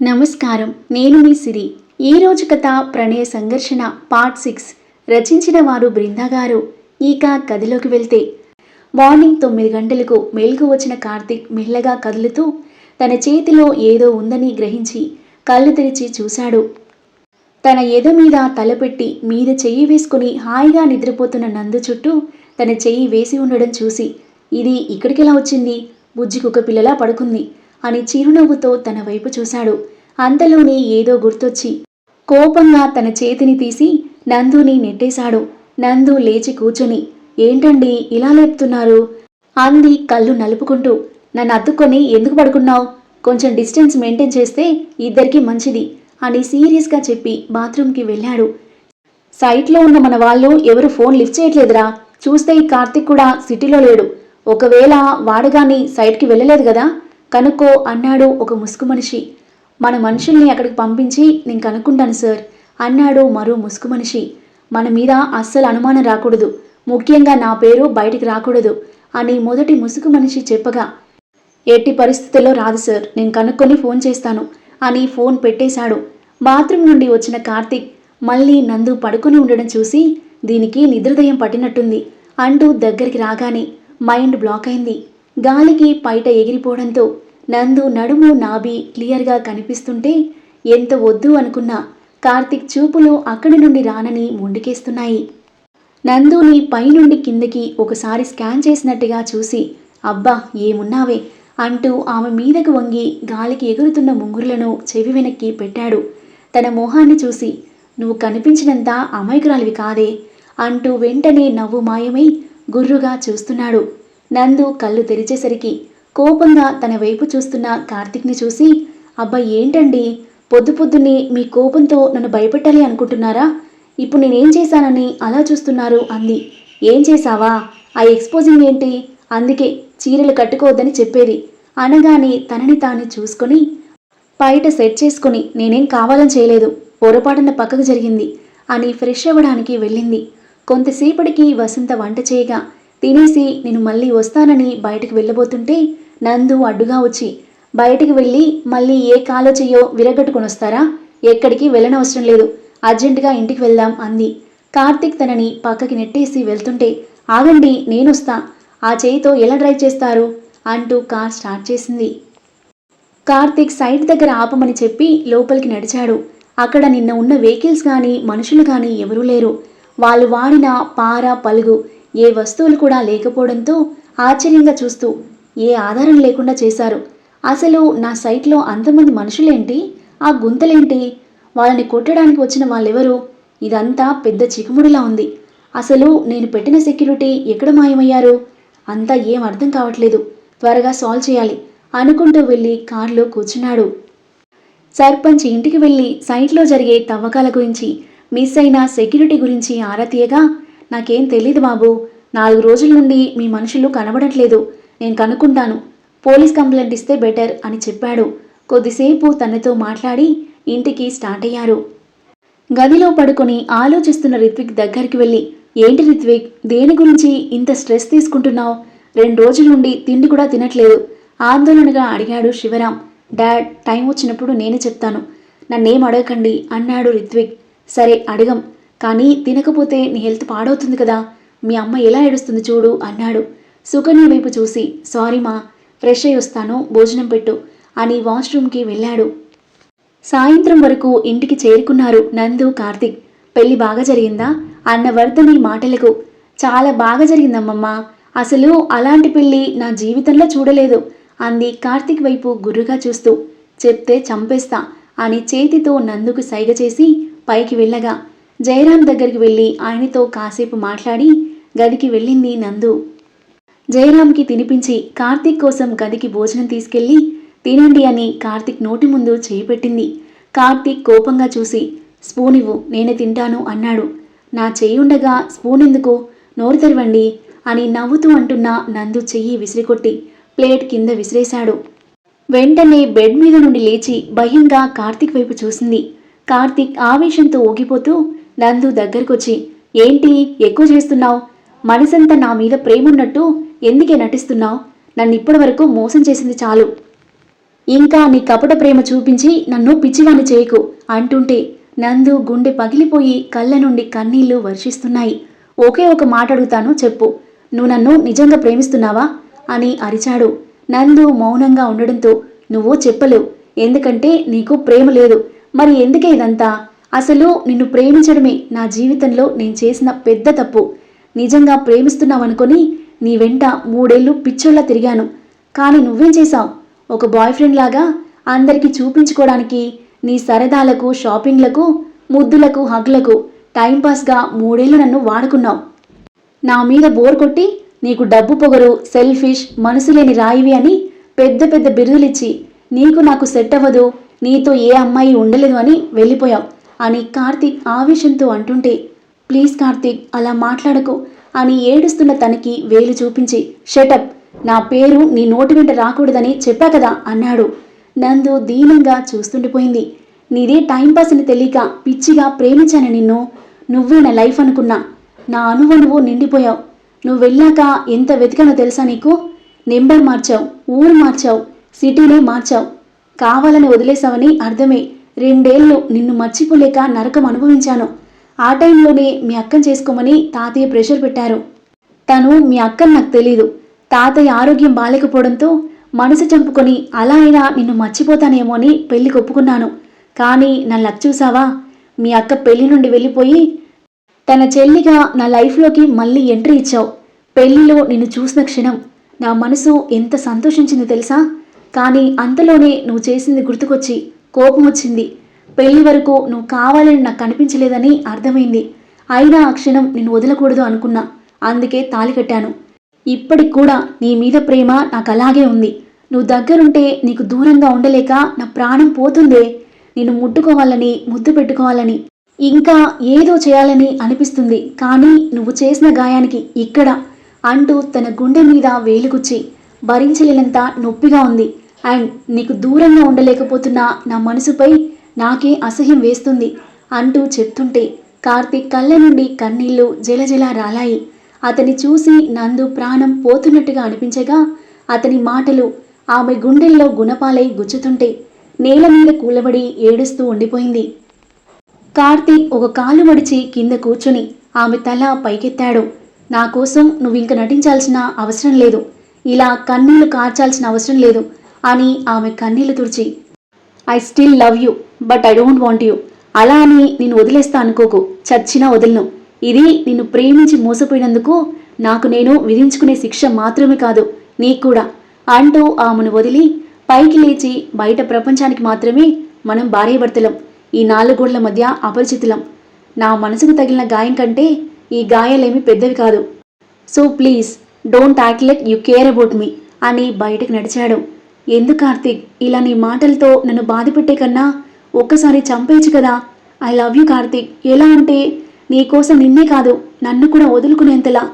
నమస్కారం. నేను మీ సిరి. ఈ రోజు కథ ప్రణయ సంఘర్షణ పార్ట్ సిక్స్. రచించిన వారు బృందా గారు. ఇక కథలోకి వెళ్తే. మార్నింగ్ తొమ్మిది గంటలకు మెలుగు వచ్చిన కార్తీక్ మెల్లగా కదులుతూ తన చేతిలో ఏదో ఉందని గ్రహించి కళ్ళు తెరిచి చూశాడు. తన ఎద మీద తలపెట్టి మీద చెయ్యి వేసుకుని హాయిగా నిద్రపోతున్న నందు చుట్టూ తన చెయ్యి వేసి ఉండడం చూసి ఇది ఇక్కడికెలా వచ్చింది? బుజ్జి ఒక పిల్లలా పడుకుంది. అని చిరునవ్వుతో తన వైపు చూశాడు. అంతలోనే ఏదో గుర్తొచ్చి కోపంగా తన చేతిని తీసి నందుని నెట్టేశాడు. నందు లేచి కూచుని ఏంటండి ఇలా లేపుతున్నారు? అంది కళ్ళు నలుపుకుంటూ. నన్ను అద్దుకొని ఎందుకు పడుకున్నావు? కొంచెం డిస్టెన్స్ మెయింటైన్ చేస్తే ఇద్దరికీ మంచిది అని సీరియస్గా చెప్పి బాత్రూంకి వెళ్ళాడు. సైట్లో ఉన్న మన వాళ్ళు ఎవరు ఫోన్ లిఫ్ట్ చేయట్లేదురా. చూస్తే ఈ కార్తిక్ కూడా సిటీలో లేడు. ఒకవేళ వాడుగాని సైట్కి వెళ్ళలేదు కదా? కనుక్కో అన్నాడు ఒక ముసుగు మనిషి. మన మనుషుల్ని అక్కడికి పంపించి నేను కనుక్కుంటాను సార్. అన్నాడు మరో ముసుగు మనిషి. మన మీద అస్సలు అనుమానం రాకూడదు. ముఖ్యంగా నా పేరు బయటికి రాకూడదు అని మొదటి ముసుగు మనిషి చెప్పగా. ఎట్టి పరిస్థితుల్లో రాదు సార్. నేను కనుక్కొని ఫోన్ చేస్తాను అని ఫోన్ పెట్టేశాడు. బాత్రూమ్ నుండి వచ్చిన కార్తీక్ మళ్ళీ నందు పడుకుని ఉండడం చూసి దీనికి నిద్రదయం పట్టినట్టుంది అంటూ దగ్గరికి రాగానే మైండ్ బ్లాక్ అయింది. గాలికి పైట ఎగిరిపోవడంతో నందు నడుము నాభి క్లియర్గా కనిపిస్తుంటే ఎంత వద్దు అనుకున్నా కార్తిక్ చూపులు అక్కడి నుండి రానని ముండికేస్తున్నాయి. నందుని పైనుండి కిందకి ఒకసారి స్కాన్ చేసినట్టుగా చూసి అబ్బా ఏమున్నావే? అంటూ ఆమె మీదకు వంగి గాలికి ఎగురుతున్న ముంగురులను చెవి వెనక్కి పెట్టాడు. తన మొహాన్ని చూసి నువ్వు కనిపించినంత అమాయకురాలివి కాదే అంటూ వెంటనే నవ్వు మాయమై గుర్రుగా చూస్తున్నాడు. నందు కళ్ళు తెరిచేసరికి కోపంగా తన వైపు చూస్తున్న కార్తిక్ని చూసి అబ్బా ఏంటండి? పొద్దు పొద్దున్నే మీ కోపంతో నన్ను భయపెట్టాలి అనుకుంటున్నారా? ఇప్పుడు నేనేం చేశానని అలా చూస్తున్నారు అంది. ఏం చేశావా? ఆ ఎక్స్పోజింగ్ ఏంటి? అందుకే చీరలు కట్టుకోవద్దని చెప్పేది. అనగానే తనని తాను చూసుకొని బయట సెట్ చేసుకుని నేనేం కావాలని చేయలేదు. పొరపాటున పక్కకు జరిగింది అని ఫ్రెష్ అవ్వడానికి వెళ్ళింది. కొంతసేపటికి వసంత వంట చేయగా తినేసి నేను మళ్ళీ వస్తానని బయటకు వెళ్ళబోతుంటే నందు అడ్డుగా వచ్చి బయటికి వెళ్ళి మళ్ళీ ఏ కాలో చెయ్యో విరగట్టుకుని వస్తారా? ఎక్కడికి వెళ్ళనవసరం లేదు. అర్జెంటుగా ఇంటికి వెళ్దాం అంది. కార్తీక్ తనని పక్కకి నెట్టేసి వెళ్తుంటే ఆగండి నేనొస్తా. ఆ చేయితో ఎలా డ్రైవ్ చేస్తారు? అంటూ కార్ స్టార్ట్ చేసింది. కార్తీక్ సైట్ దగ్గర ఆపమని చెప్పి లోపలికి నడిచాడు. అక్కడ నిన్న ఉన్న వెహికల్స్ కానీ మనుషులు కానీ ఎవరూ లేరు. వాళ్ళు వాడిన పార పలుగు ఏ వస్తువులు కూడా లేకపోవడంతో ఆశ్చర్యంగా చూస్తూ ఏ ఆధారం లేకుండా చేశారు. అసలు నా సైట్లో అంతమంది మనుషులేంటి? ఆ గుంతలేంటి? వాళ్ళని కొట్టడానికి వచ్చిన వాళ్ళెవరు? ఇదంతా పెద్ద చిక్కుముడిలా ఉంది. అసలు నేను పెట్టిన సెక్యూరిటీ ఎక్కడ మాయమయ్యారు? అంతా ఏం అర్థం కావట్లేదు. త్వరగా సాల్వ్ చేయాలి. అనుకుంటూ వెళ్ళి కారులో కూర్చున్నాడు. సర్పంచ్ ఇంటికి వెళ్ళి సైట్లో జరిగే తవ్వకాల గురించి మిస్ అయిన సెక్యూరిటీ గురించి ఆరా తీయగా నాకేం తెలీదు బాబు. నాలుగు రోజుల నుండి మీ మనుషులు కనబడట్లేదు. నేను కనుక్కుంటాను. పోలీస్ కంప్లైంట్ ఇస్తే బెటర్ అని చెప్పాడు. కొద్దిసేపు తనతో మాట్లాడి ఇంటికి స్టార్ట్ అయ్యారు. గదిలో పడుకొని ఆలోచిస్తున్న రిత్విక్ దగ్గరికి వెళ్ళి ఏంటి రిత్విక్ దేని గురించి ఇంత స్ట్రెస్ తీసుకుంటున్నావు? రెండు రోజుల నుండి తిండి కూడా తినట్లేదు. ఆందోళనగా అడిగాడు శివరాం డాడ్ టైం వచ్చినప్పుడు నేనే చెప్తాను. నన్నేం అడగకండి అన్నాడు రిత్విక్. సరే అడగం. కానీ తినకపోతే నీ హెల్త్ పాడవుతుంది కదా. మీ అమ్మ ఎలా ఏడుస్తుంది చూడు అన్నాడు. సుకన్య వైపు చూసి సారీ మా ఫ్రెష్ అయి వస్తాను భోజనం పెట్టు అని వాష్రూమ్కి వెళ్ళాడు. సాయంత్రం వరకు ఇంటికి చేరుకున్నారు నందు కార్తిక్. పెళ్ళి బాగా జరిగిందా? అన్న వర్ధని మాటలకు. చాలా బాగా జరిగిందమ్మమ్మ. అసలు అలాంటి పెళ్ళి నా జీవితంలో చూడలేదు అంది కార్తిక్ వైపు గుర్రుగా చూస్తూ. చెప్తే చంపేస్తా అని చేతితో నందుకు సైగ చేసి పైకి వెళ్ళగా జయరాం దగ్గరికి వెళ్ళి ఆయనతో కాసేపు మాట్లాడి గదికి వెళ్ళింది నందు. జయరాంకి తినిపించి కార్తీక్ కోసం గదికి భోజనం తీసుకెళ్ళి తినండి అని కార్తీక్ నోటి ముందు చేయి పెట్టింది. కార్తీక్ కోపంగా చూసి స్పూన్ ఇవ్వు నేనే తింటాను అన్నాడు. నా చెయ్యి ఉండగా స్పూన్ ఎందుకు? నోరు తెరవండి అని నవ్వుతూ అంటున్న నందు చెయ్యి విసిరికొట్టి ప్లేట్ కింద విసిరేశాడు. వెంటనే బెడ్ మీద నుండి లేచి భయంగా కార్తీక్ వైపు చూసింది. కార్తీక్ ఆవేశంతో ఊగిపోతూ నందు దగ్గరకొచ్చి ఏంటి ఎక్కువ చేస్తున్నావు? మనసంతా నా మీద ప్రేమ ఉన్నట్టు ఎందుకే నటిస్తున్నావు? నన్ను ఇప్పటి వరకు మోసం చేసింది చాలు. ఇంకా నీ కపట ప్రేమ చూపించి నన్ను పిచ్చివాణ్ణి చేయకు అంటుంటే నందు గుండె పగిలిపోయి కళ్ళ నుండి కన్నీళ్ళు వర్షిస్తున్నాయి. ఒకే ఒక మాట అడుగుతాను చెప్పు. నువ్వు నన్ను నిజంగా ప్రేమిస్తున్నావా? అని అరిచాడు. నందు మౌనంగా ఉండడంతో నువ్వు చెప్పలేవు. ఎందుకంటే నీకు ప్రేమ లేదు. మరి ఎందుకే ఇదంతా? అసలు నిన్ను ప్రేమించడమే నా జీవితంలో నేను చేసిన పెద్ద తప్పు. నిజంగా ప్రేమిస్తున్నావనుకొని నీ వెంట మూడేళ్ళు పిచ్చోళ్ళ తిరిగాను. కానీ నువ్వేం చేశావు? ఒక బాయ్ ఫ్రెండ్ లాగా అందరికీ చూపించుకోవడానికి నీ సరదాలకు షాపింగ్లకు ముద్దులకు హగ్లకు టైంపాస్గా మూడేళ్ళు నన్ను వాడుకున్నావు. నా మీద బోర్ కొట్టి నీకు డబ్బు పొగరు సెల్ఫిష్ మనసు లేని రాయివి అని పెద్ద పెద్ద బిరుదులిచ్చి నీకు నాకు సెట్ అవ్వదు నీతో ఏ అమ్మాయి ఉండలేదు అని వెళ్ళిపోయావు. అని కార్తీక్ ఆవేశంతో అంటుంటే ప్లీజ్ కార్తీక్ అలా మాట్లాడకు అని ఏడుస్తున్న తనకి వేలు చూపించి షటప్ నా పేరు నీ నోటి వెంట రాకూడదని చెప్పా కదా అన్నాడు. నందు దీనంగా చూస్తుండిపోయింది. నీదే టైంపాస్ అని తెలియక పిచ్చిగా ప్రేమించాను నిన్ను. నువ్వే నా లైఫ్ అనుకున్నా. నా అనువనువు నిండిపోయావు. నువ్వు వెళ్ళాక ఎంత వెతికానో తెలుసా నీకు? నెంబర్ మార్చావు ఊరు మార్చావు సిటీనే మార్చావు. కావాలని వదిలేసావని అర్థమే. రెండేళ్ళు నిన్ను మర్చిపోలేక నరకం అనుభవించాను. ఆ టైంలోనే మీ అక్కను చేసుకోమని తాతయ్య ప్రెషర్ పెట్టారు. తను మీ అక్కని నాకు తెలీదు. తాతయ్య ఆరోగ్యం బాలేకపోవడంతో మనసు చంపుకొని అలా అయినా నిన్ను మర్చిపోతానేమో అని పెళ్ళికి ఒప్పుకున్నాను. కానీ నా లక్ చూసావా? మీ అక్క పెళ్ళి నుండి వెళ్ళిపోయి తన చెల్లిగా నా లైఫ్లోకి మళ్ళీ ఎంట్రీ ఇచ్చావు. పెళ్ళిలో నిన్ను చూసిన క్షణం నా మనసు ఎంత సంతోషించింది తెలుసా? కానీ అంతలోనే నువ్వు చేసింది గుర్తుకొచ్చి కోపం వచ్చింది పెళ్ళి వరకు నువ్వు కావాలని నాకు కనిపించలేదని అర్థమైంది. అయినా ఆ క్షణం నిన్ను వదలకూడదు అనుకున్నా. అందుకే తాలి కట్టాను. ఇప్పటికి కూడా నీ మీద ప్రేమ నాకు అలాగే ఉంది. నువ్వు దగ్గరుంటే నీకు దూరంగా ఉండలేక నా ప్రాణం పోతుందే. నిన్ను ముట్టుకోవాలని ముద్దు పెట్టుకోవాలని. ఇంకా ఏదో చేయాలని అనిపిస్తుంది. కానీ నువ్వు చేసిన గాయానికి ఇక్కడ అంటూ తన గుండె మీద వేలుగుచ్చి భరించలేనంత నొప్పిగా ఉంది. అండ్ నీకు దూరంగా ఉండలేకపోతున్న నా మనసుపై నాకే అసహ్యం వేస్తుంది అంటూ చెప్తుంటే కార్తీక్ కళ్ళ నుండి కన్నీళ్ళు జలజల రాలాయి. అతని చూసి నందు ప్రాణం పోతున్నట్టుగా అనిపించగా అతని మాటలు ఆమె గుండెల్లో గుణపాలై గుచ్చుతుంటే నేల మీద కూలబడి ఏడుస్తూ ఉండిపోయింది. కార్తీక్ ఒక కాలు మడిచి కింద కూర్చుని ఆమె తల పైకెత్తాడు. నా కోసం నువ్వు ఇంక నటించాల్సిన అవసరం లేదు. ఇలా కన్నీళ్ళు కార్చాల్సిన అవసరం లేదు. అని ఆమె కన్నీళ్ళు తుడిచి I still love you but I don't want you అలా అని నేను వదిలేస్తా అనుకోకు. చచ్చినా వదలను. ఇది నిన్ను ప్రేమించి మోసపోయినందుకు నాకు నేను విధించుకునే శిక్ష మాత్రమే కాదు నీకు కూడా అంటూ ఆమెను వదిలి పైకి లేచి బయట ప్రపంచానికి మాత్రమే మనం భార్యభర్తలం ఈ నాలుగు గోళ్ళ మధ్య అపరిచితులం. నా మనసుకు తగిలిన గాయం కంటే ఈ గాయాలేమి పెద్దవి కాదు. So please don't act like you care about me అని బయటకు నడిచాడు. ఎందు కార్తీక్? ఇలా నీ మాటలతో నన్ను బాధపెట్టే కన్నా ఒక్కసారి చంపేయచ్చు కదా? I love you Karthik. ఎలా అంటే నీకోసం నిన్నే కాదు నన్ను కూడా వదులుకునేంతలా.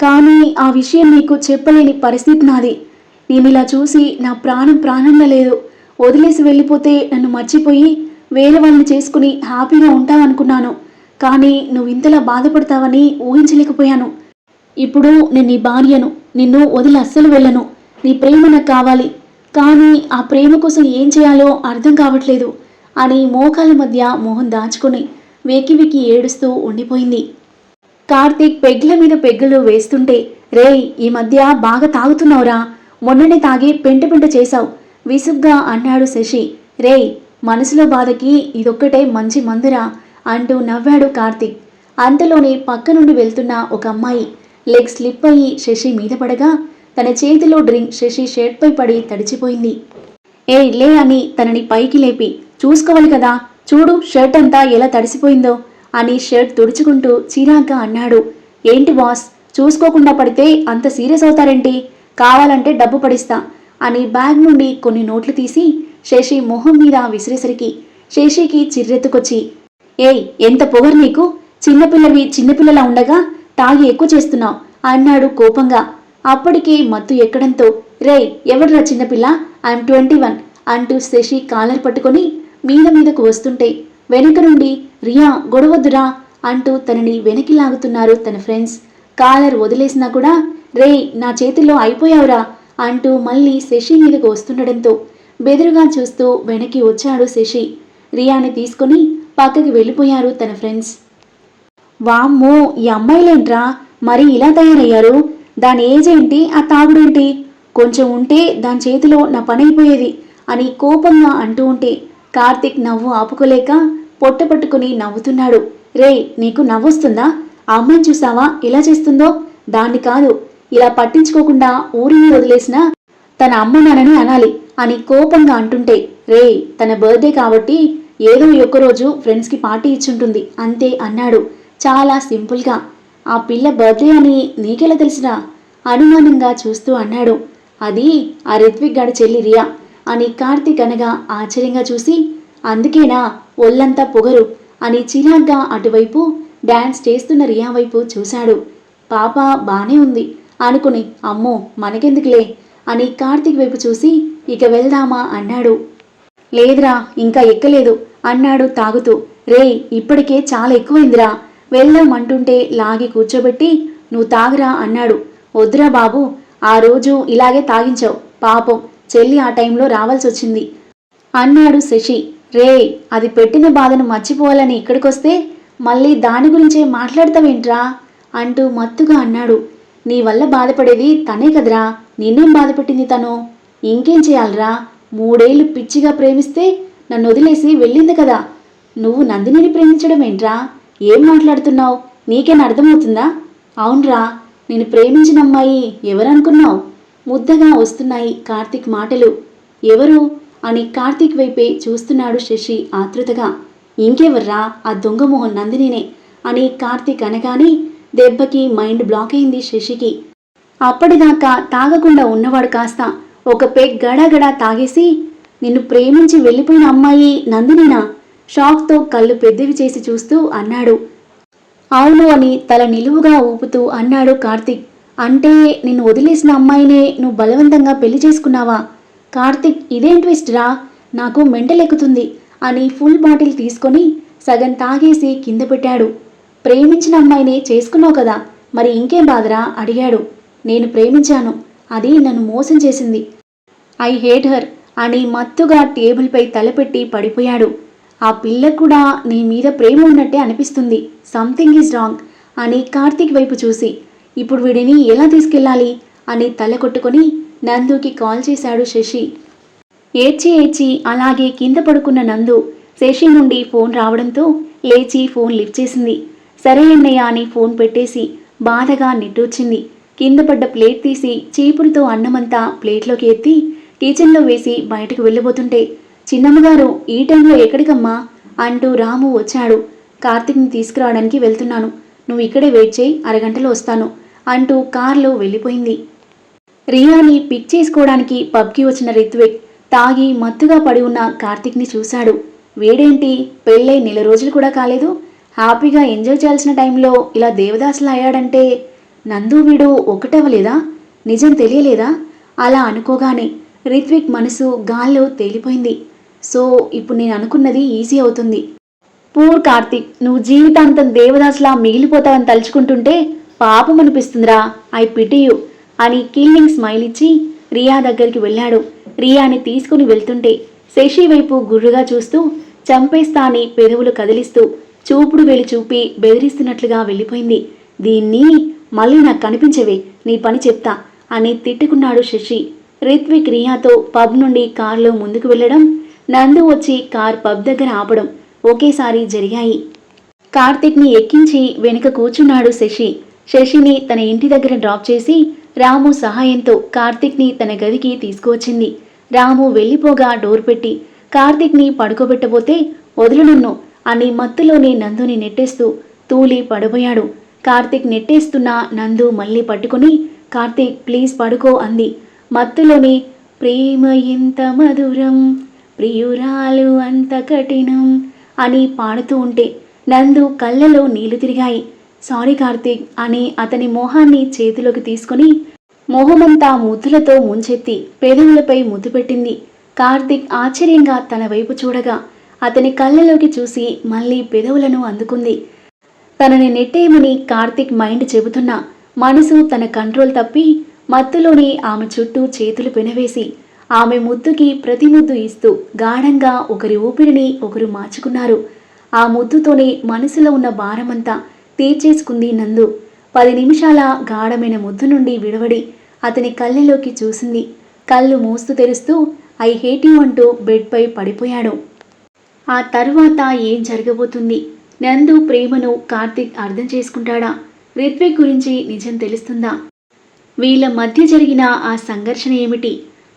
కానీ ఆ విషయం నీకు చెప్పలేని పరిస్థితి నాది. నేను ఇలా చూసి నా ప్రాణం ప్రాణంగా లేదు. వదిలేసి వెళ్ళిపోతే నన్ను మర్చిపోయి వేరే వాళ్ళని చేసుకుని హ్యాపీగా ఉంటావనుకున్నాను. కానీ నువ్వు ఇంతలా బాధపడతావని ఊహించలేకపోయాను. ఇప్పుడు నేను నీ భార్యను నిన్ను వదిలి అస్సలు వెళ్ళను. నీ ప్రేమ నాకు కావాలి. కానీ ఆ ప్రేమ కోసం ఏం చేయాలో అర్థం కావట్లేదు అని మోకాల మధ్య మొహం దాచుకుని వెకి వెకి ఏడుస్తూ ఉండిపోయింది. కార్తీక్ పెగ్ల మీద పెగ్గులు వేస్తుంటే రేయ్ ఈ మధ్య బాగా తాగుతున్నావురా. మొన్ననే తాగి పెంట పెంట చేశావు విసుగ్గా అన్నాడు శశి. రేయ్ మనసులో బాధకి ఇదొక్కటే మంచి మందురా అంటూ నవ్వాడు కార్తీక్. అంతలోనే పక్క నుండి వెళ్తున్న ఒక అమ్మాయి లెగ్ స్లిప్ అయ్యి శశి మీద పడగా తన చేతిలో డ్రింక్ శశి షర్ట్పై పడి తడిచిపోయింది. ఏ లే అని తనని పైకి లేపి చూసుకోవాలి కదా చూడు షర్ట్ అంతా ఎలా తడిసిపోయిందో అని షర్ట్ తుడుచుకుంటూ చిరాగ్గా అన్నాడు. ఏంటి బాస్ చూసుకోకుండా పడితే అంత సీరియస్ అవుతారేంటి? కావాలంటే డబ్బు పడిస్తా అని బ్యాగ్ నుండి కొన్ని నోట్లు తీసి శశి మొహం మీద విసిరేసరికి శశికి చిర్రెత్తుకొచ్చి ఏయ్ ఎంత పొగరు నీకు? చిన్నపిల్లవి చిన్నపిల్లలా ఉండగా తాగి ఎక్కువ చేస్తున్నావు అన్నాడు కోపంగా. అప్పటికి మత్తు ఎక్కడంతో రేయ్ ఎవడ్రా చిన్నపిల్ల? ఐఎమ్ ట్వంటీ వన్ అంటూ శశి కాలర్ పట్టుకొని మీద మీదకు వస్తుంటే వెనుక నుండి రియా గొడవద్దురా అంటూ తనని వెనక్కి లాగుతున్నారు తన ఫ్రెండ్స్. కాలర్ వదిలేసినా కూడా రే నా చేతిలో అయిపోయావురా అంటూ మళ్ళీ శశి మీదకు వస్తుండడంతో బెదురుగా చూస్తూ వెనక్కి వచ్చాడు శశి. రియాని తీసుకుని పక్కకి వెళ్ళిపోయారు తన ఫ్రెండ్స్. వామ్మో ఈ అమ్మాయిలేంట్రా? మరి ఇలా తయారయ్యారు? దాని ఏజ్ ఏంటి ఆ తాగుడేంటి? కొంచెం ఉంటే దాని చేతిలో నా పని అయిపోయేది అని కోపంగా అంటూ ఉంటే కార్తిక్ నవ్వు ఆపుకోలేక పొట్ట పట్టుకుని నవ్వుతున్నాడు. రే నీకు నవ్వొస్తుందా? ఆ అమ్మాయిని చూసావా? ఎలా చేస్తుందో? దాన్ని కాదు. ఇలా పట్టించుకోకుండా ఊరిని వదిలేసినా తన అమ్మ నాన్నని అనాలి అని కోపంగా అంటుంటే రే తన బర్త్డే కాబట్టి ఏదో ఒక్క రోజు ఫ్రెండ్స్కి పార్టీ ఇచ్చుంటుంది అంతే అన్నాడు. చాలా సింపుల్గా. ఆ పిల్ల బర్త్డే అని నీకెలా తెలిసినా అనుమానంగా చూస్తూ అన్నాడు. అది ఆ రిత్విక్ గడ చెల్లి రియా అని కార్తీక్ అనగా ఆశ్చర్యంగా చూసి అందుకేనా ఒళ్ళంతా పొగరు అని చిరాగ్గా అటువైపు డాన్స్ చేస్తున్న రియా వైపు చూశాడు. పాప బానే ఉంది. అనుకుని అమ్మో మనకెందుకులే అని కార్తీక్ వైపు చూసి ఇక వెళ్దామా అన్నాడు. లేదురా ఇంకా ఎక్కలేదు అన్నాడు తాగుతూ. రేయ్ ఇప్పటికే చాలా ఎక్కువైందిరా. వెళ్దామంటుంటే లాగి కూర్చోబెట్టి నువ్వు తాగురా అన్నాడు. వద్దురా బాబు ఆ రోజు ఇలాగే తాగించావు. పాపం చెల్లి ఆ టైంలో రావాల్సి వచ్చింది అన్నాడు శశి. రే అది పెట్టిన బాధను మర్చిపోవాలని ఇక్కడికొస్తే మళ్ళీ దాని గురించే మాట్లాడతావేంట్రా? అంటూ మత్తుగా అన్నాడు. నీ వల్ల బాధపడేది తనే కదరా. నిన్నేం బాధపెట్టింది తను? ఇంకేం చేయాలరా? మూడేళ్ళు పిచ్చిగా ప్రేమిస్తే నన్ను వదిలేసి వెళ్ళింది కదా. నువ్వు నందినిని ప్రేమించడం ఏంట్రా ఏం మాట్లాడుతున్నావు? నీకేం అర్థమవుతుందా? అవునరా నేను ప్రేమించిన అమ్మాయి ఎవరనుకున్నావు? ముద్దగా వస్తున్నాయి కార్తీక్ మాటలు. ఎవరు? అని కార్తీక్ వైపే చూస్తున్నాడు శశి ఆతృతగా. ఇంకెవర్రా ఆ దొంగమోహన్ నందినినే అని కార్తీక్ అనగానే దెబ్బకి మైండ్ బ్లాక్ అయింది శశికి. అప్పటిదాకా తాగకుండా ఉన్నవాడు కాస్త ఒక పెగ్ గడగడ తాగేసి నిన్ను ప్రేమించి వెళ్ళిపోయిన అమ్మాయి నందినినా? షాక్తో కళ్ళు పెద్దవి చేసి చూస్తూ అన్నాడు. అవును అని తల నిలువుగా ఊపుతూ అన్నాడు కార్తిక్. అంటే నిన్ను వదిలేసిన అమ్మాయినే నువ్వు బలవంతంగా పెళ్ళి చేసుకున్నావా? కార్తిక్ ఇదేం ట్విస్ట్ రా? నాకు మెంటలెక్కుతుంది అని ఫుల్ బాటిల్ తీసుకొని సగం తాగేసి కింద పెట్టాడు. ప్రేమించిన అమ్మాయినే చేసుకున్నావు కదా మరి ఇంకేం బాధరా? అడిగాడు. నేను ప్రేమించాను. అది నన్ను మోసం చేసింది. ఐ హేట్ హర్ అని మత్తుగా టేబుల్పై తలపెట్టి పడిపోయాడు. ఆ పిల్ల కూడా నీ మీద ప్రేమ ఉన్నట్టే అనిపిస్తుంది. సంథింగ్ ఈజ్ రాంగ్ అని కార్తీక్ వైపు చూసి ఇప్పుడు వీడిని ఎలా తీసుకెళ్ళాలి? అని తల కొట్టుకొని నందుకి కాల్ చేశాడు శశి. ఏడ్చి ఏడ్చి అలాగే కింద పడుకున్న నందు శశి నుండి ఫోన్ రావడంతో లేచి ఫోన్ లిఫ్ట్ చేసింది. సరే అన్నయ్య అని ఫోన్ పెట్టేసి బాధగా నిట్టూర్చింది. కింద పడ్డ ప్లేట్ తీసి చీపురుతో అన్నమంతా ప్లేట్లోకి ఎత్తి కిచెన్లో వేసి బయటకు వెళ్ళబోతుంటే చిన్నమ్మగారు ఈ టైంలో ఎక్కడికమ్మా? అంటూ రాము వచ్చాడు. కార్తిక్ని తీసుకురావడానికి వెళ్తున్నాను. నువ్వు ఇక్కడే వెయిట్ చేయి అరగంటలో వస్తాను అంటూ కార్లో వెళ్ళిపోయింది. రియాని పిక్ చేసుకోవడానికి పబ్కి వచ్చిన రిత్విక్ తాగి మత్తుగా పడి ఉన్న కార్తిక్ని చూశాడు. వీడేంటి? పెళ్ళై నెల రోజులు కూడా కాలేదు? హ్యాపీగా ఎంజాయ్ చేయాల్సిన టైంలో ఇలా దేవదాసులు అయ్యాడంటే నందు వీడు ఒకటవ్వలేదా నిజం తెలియలేదా? అలా అనుకోగానే రిత్విక్ మనసు గాల్లో తేలిపోయింది. సో ఇప్పుడు నేను అనుకున్నది ఈజీ అవుతుంది. పూర్ కార్తిక్ నువ్వు జీవితాంతం దేవదాస్లా మిగిలిపోతావని తలుచుకుంటుంటే పాపం అనిపిస్తుందిరా ఐ పిటియు అని కిల్లింగ్ స్మైల్ ఇచ్చి రియా దగ్గరికి వెళ్ళాడు. రియాని తీసుకుని వెళ్తుంటే శశి వైపు గుర్రుగా చూస్తూ చంపేస్తా అని పెదవులు కదిలిస్తూ చూపుడు వెళ్ళి చూపి బెదిరిస్తున్నట్లుగా వెళ్ళిపోయింది. దీన్ని మళ్ళీ నాకు కనిపించవే నీ పని చెప్తా అని తిట్టుకున్నాడు శశి. రిత్విక్ రియాతో పబ్ నుండి కారులో ముందుకు వెళ్ళడం నందు వచ్చి కార్ పబ్ దగ్గర ఆపడం ఒకేసారి జరిగాయి. కార్తిక్ని ఎక్కించి వెనుక కూర్చున్నాడు శశి. శశిని తన ఇంటి దగ్గర డ్రాప్ చేసి రాము సహాయంతో కార్తిక్ని తన గదికి తీసుకువచ్చింది. రాము వెళ్ళిపోగా డోర్ పెట్టి కార్తిక్ని పడుకోబెట్టబోతే వదులు నన్ను అని మత్తులోనే నందుని నెట్టేస్తూ తూలి పడబోయాడు కార్తిక్ నెట్టేస్తున్న నందు మళ్ళీ పట్టుకుని కార్తిక్ ప్లీజ్ పడుకో అంది. మత్తులోని ప్రేమ ఇంత మధురం ప్రియురాలు అంత కఠినం అని పాడుతూ ఉంటే నందు కళ్ళలో నీళ్ళు తిరిగాయి. సారీ కార్తీక్ అని అతని మొహాన్ని చేతిలోకి తీసుకుని మొహమంతా ముద్దులతో ముంచెత్తి పెదవులపై ముద్దు పెట్టింది. కార్తీక్ ఆశ్చర్యంగా తన వైపు చూడగా అతని కళ్ళలోకి చూసి మళ్ళీ పెదవులను అందుకుంది. తనని నెట్టేయమని కార్తీక్ మైండ్ చెబుతున్నా మనసు తన కంట్రోల్ తప్పి మత్తులోనే ఆమె చుట్టూ చేతులు పెనవేసి ఆమె ముద్దుకి ప్రతి ముద్దు ఇస్తూ గాఢంగా ఒకరి ఊపిరిని ఒకరు మార్చుకున్నారు. ఆ ముద్దుతోనే మనసులో ఉన్న భారమంతా తీర్చేసుకుంది నందు. పది నిమిషాల గాఢమైన ముద్దు నుండి విడవడి అతని కళ్ళలోకి చూసింది. కళ్ళు మూస్తూ తెరుస్తూ ఐ హేట్ యూ అంటూ బెడ్పై పడిపోయాడు. ఆ తర్వాత ఏం జరగబోతుంది? నందు ప్రేమను కార్తీక్ అర్థం చేసుకుంటాడా? రిత్విక్ గురించి నిజం తెలుస్తుందా? వీళ్ళ మధ్య జరిగిన ఆ సంఘర్షణ ఏమిటి?